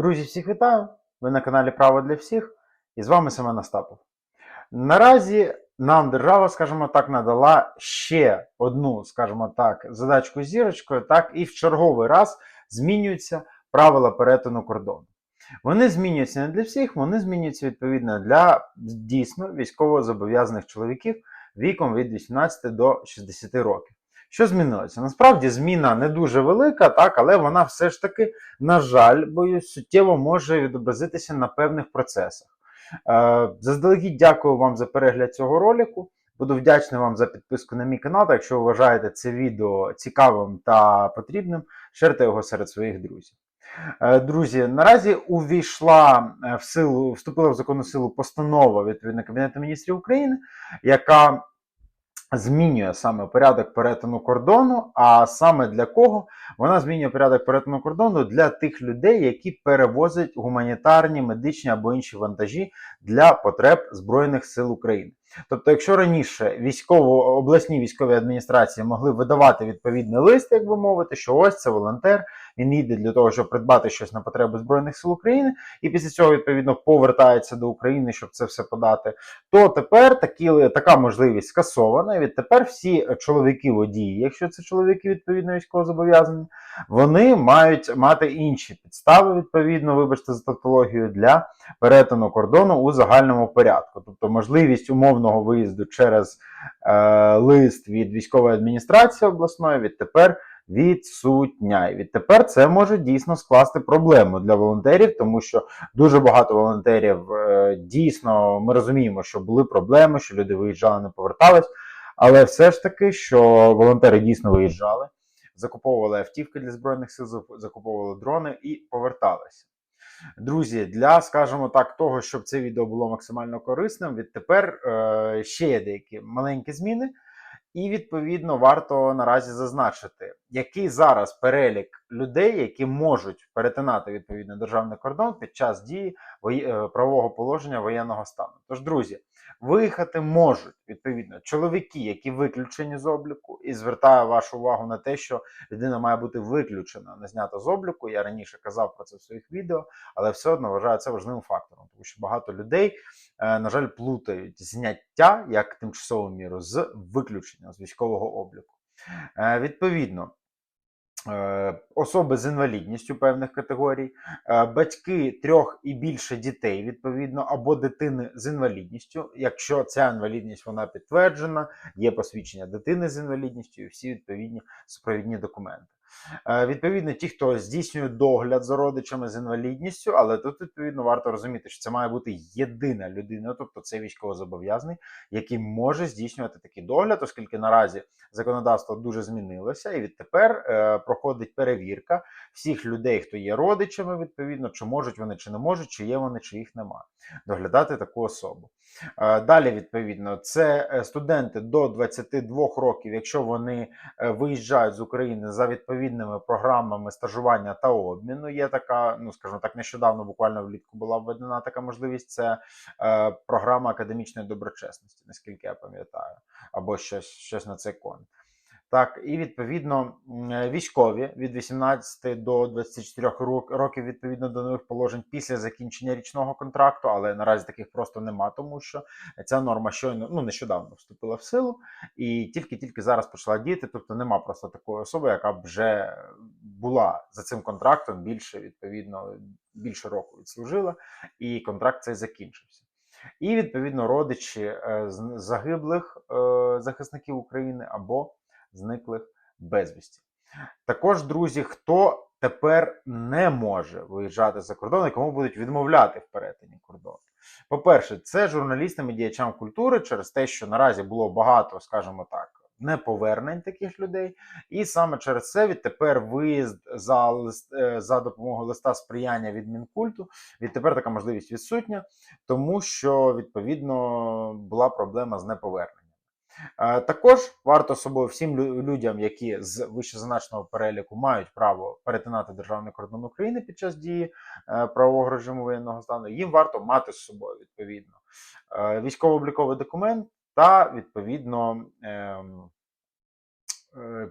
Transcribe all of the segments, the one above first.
Друзі, всіх вітаю! Ви на каналі Право для всіх і з вами Семен Остапов. Наразі нам держава, скажімо так, надала ще одну, скажімо так, задачку зірочкою, так, і в черговий раз змінюються правила перетину кордону. Вони змінюються не для всіх, вони змінюються відповідно для дійсно військовозобов'язаних чоловіків віком від 18 до 60 років. Що змінилося? Насправді зміна не дуже велика, так, але вона все ж таки, на жаль, боюсь, суттєво може відобразитися на певних процесах. Е, Заздалегідь дякую вам за перегляд цього ролику. Буду вдячний вам за підписку на мій канал. Та якщо ви вважаєте це відео цікавим та потрібним, шерте його серед своїх друзів. Е, Друзі, наразі увійшла е, в силу, вступила в законну силу постанова відповідно Кабінету міністрів України, яка змінює саме порядок перетину кордону. А саме для кого вона змінює порядок перетину кордону для тих людей, які перевозять гуманітарні, медичні або інші вантажі для потреб Збройних сил України. Тобто, якщо раніше військово обласні військові адміністрації могли видавати відповідний лист, як би мовити, що ось це волонтер, він їде для того, щоб придбати щось на потреби Збройних сил України, і після цього відповідно повертається до України, щоб це все подати. То тепер такі, така можливість скасована. І відтепер всі чоловіки водії, якщо це чоловіки відповідно військовозобов'язані, вони мають мати інші підстави, відповідно, вибачте за тавтологію, для перетину кордону у загальному порядку. Тобто можливість умовного виїзду через е, лист від військової адміністрації обласної відтепер відсутня. І відтепер це може дійсно скласти проблему для волонтерів, тому що дуже багато волонтерів е, дійсно ми розуміємо, що були проблеми, що люди виїжджали, не повертались. Але все ж таки, що волонтери дійсно виїжджали, закуповували автівки для збройних сил, закуповували дрони і поверталися. Друзі, для, скажімо так, того, щоб це відео було максимально корисним, відтепер е, ще є деякі маленькі зміни. І відповідно варто наразі зазначити, який зараз перелік людей, які можуть перетинати відповідно державний кордон під час дії е, правового положення воєнного стану. Тож, друзі, виїхати можуть відповідно чоловіки, які виключені з обліку, і звертаю вашу увагу на те, що людина має бути виключена, не знята з обліку. Я раніше казав про це в своїх відео, але все одно вважаю це важливим фактором, тому що багато людей, е, на жаль, плутають зняття як тимчасову міру з виключення з військового обліку. Е, Відповідно. Е, Особи з інвалідністю певних категорій, е, батьки трьох і більше дітей, відповідно, або дитини з інвалідністю. Якщо ця інвалідність вона підтверджена, є посвідчення дитини з інвалідністю і всі відповідні супровідні документи. Е, Відповідно, ті, хто здійснює догляд за родичами з інвалідністю, але тут відповідно варто розуміти, що це має бути єдина людина, тобто це військовозобов'язаний, який може здійснювати такий догляд, оскільки наразі законодавство дуже змінилося, і відтепер е, проходить перевірка всіх людей, хто є родичами, відповідно, чи можуть вони, чи не можуть, чи є вони, чи їх немає, доглядати таку особу. Е, Далі, відповідно, це е, студенти до 22 років, якщо вони е, виїжджають з України за відповідними програмами стажування та обміну. Є така, ну скажімо так, нещодавно буквально влітку була введена така можливість. Це програма академічної доброчесності, наскільки я пам'ятаю, або щось, щось на цей кон. Так, і відповідно е, військові від 18 до 24 рок- років відповідно до нових положень після закінчення річного контракту, але наразі таких просто нема, тому що ця норма щойно ну нещодавно вступила в силу і тільки-тільки зараз почала діяти. Тобто нема просто такої особи, яка б вже була за цим контрактом більше відповідно більше року відслужила, і контракт цей закінчився. І відповідно родичі е, загиблих е, захисників України або зниклих безвісті. Також, друзі, хто тепер не може виїжджати за кордон і кому будуть відмовляти в перетині кордону. По-перше, це журналістам і діячам культури через те, що наразі було багато, скажімо так, неповернень таких людей, і саме через це відтепер виїзд за лист е, за допомогою листа сприяння від Мінкульту. Відтепер така можливість відсутня, тому що відповідно була проблема з неповерненням. Е, Також варто собою всім людям, які з вищезазначеного переліку мають право перетинати державний кордон України під час дії е, правового режиму воєнного стану, їм варто мати з собою відповідно. Е, військово-обліковий документ та відповідно ем,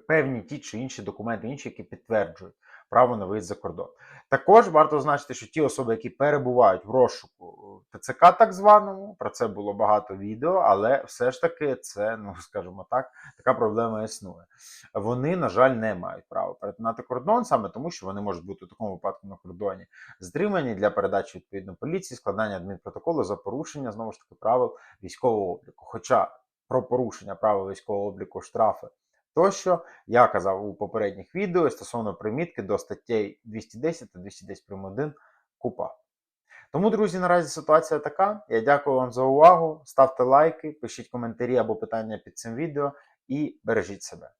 певні ті чи інші документи, інші, які підтверджують право на виїзд за кордон. Також варто зазначити, що ті особи, які перебувають в розшуку ТЦК, так званому, про це було багато відео, але все ж таки це, ну скажімо так, така проблема існує. Вони, на жаль, не мають права перетинати кордон саме тому, що вони можуть бути в такому випадку на кордоні затримані для передачі відповідно поліції, складання адмінпротоколу за порушення знову ж таки правил військового обліку. Хоча про порушення правил військового обліку штрафи тощо я казав у попередніх відео стосовно примітки до статей 210 та 210 прим. 1 КУПА. Тому, друзі, наразі ситуація така. Я дякую вам за увагу. Ставте лайки, пишіть коментарі або питання під цим відео і бережіть себе.